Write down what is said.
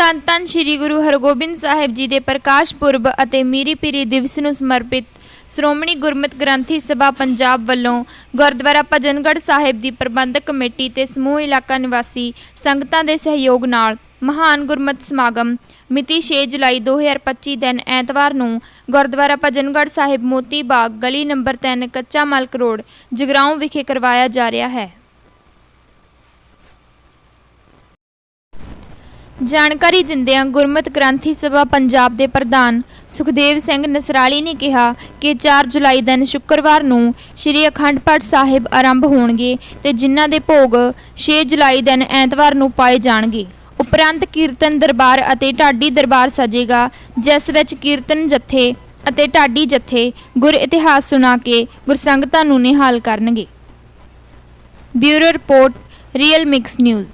ਧੰਨ ਧੰਨ ਸ੍ਰੀ ਗੁਰੂ ਹਰਗੋਬਿੰਦ ਸਾਹਿਬ ਜੀ ਦੇ ਪ੍ਰਕਾਸ਼ ਪੁਰਬ ਅਤੇ ਮੀਰੀ ਪੀਰੀ ਦਿਵਸ ਨੂੰ ਸਮਰਪਿਤ ਸ਼੍ਰੋਮਣੀ ਗੁਰਮਤਿ ਗ੍ਰੰਥੀ ਸਭਾ ਪੰਜਾਬ ਵੱਲੋਂ ਗੁਰਦੁਆਰਾ ਭਜਨਗੜ੍ਹ ਸਾਹਿਬ ਦੀ ਪ੍ਰਬੰਧਕ ਕਮੇਟੀ ਤੇ ਸਮੂਹ ਇਲਾਕਾ ਨਿਵਾਸੀ ਸੰਗਤਾਂ ਦੇ ਸਹਿਯੋਗ ਨਾਲ ਮਹਾਨ ਗੁਰਮਤਿ ਸਮਾਗਮ ਮਿਤੀ 6 ਜੁਲਾਈ 2025 ਦਿਨ ਐਤਵਾਰ ਨੂੰ ਗੁਰਦੁਆਰਾ ਭਜਨਗੜ੍ਹ ਸਾਹਿਬ ਮੋਤੀ ਬਾਗ ਗਲੀ ਨੰਬਰ 3 ਕੱਚਾ ਮਲਕ ਰੋਡ ਜਗਰਾਉਂ ਵਿਖੇ ਕਰਵਾਇਆ ਜਾ ਰਿਹਾ ਹੈ ਜਾਣਕਾਰੀ ਦਿੰਦਿਆਂ ਗੁਰਮਤਿ ਗ੍ਰੰਥੀ ਸਭਾ ਪੰਜਾਬ ਦੇ ਪ੍ਰਧਾਨ ਸੁਖਦੇਵ ਸਿੰਘ ਨਸਰਾਲੀ ਨੇ ਕਿਹਾ ਕਿ 4 ਜੁਲਾਈ ਦਿਨ ਸ਼ੁੱਕਰਵਾਰ ਨੂੰ ਸ੍ਰੀ ਅਖੰਡ ਪਾਠ ਸਾਹਿਬ ਆਰੰਭ ਹੋਣਗੇ ਤੇ ਜਿਨ੍ਹਾਂ ਦੇ ਭੋਗ 6 ਜੁਲਾਈ ਦਿਨ ਐਤਵਾਰ ਨੂੰ ਪਾਏ ਜਾਣਗੇ। ਉਪਰੰਤ ਕੀਰਤਨ ਦਰਬਾਰ ਅਤੇ ਢਾਡੀ ਦਰਬਾਰ ਸਜੇਗਾ, ਜਿਸ ਵਿੱਚ ਕੀਰਤਨ ਜਥੇ ਅਤੇ ਢਾਡੀ ਜਥੇ ਗੁਰ ਇਤਿਹਾਸ ਸੁਣਾ ਕੇ ਗੁਰਸੰਗਤਾਂ ਨੂੰ ਨਿਹਾਲ ਕਰਨਗੇ। Bureau report, real mix news.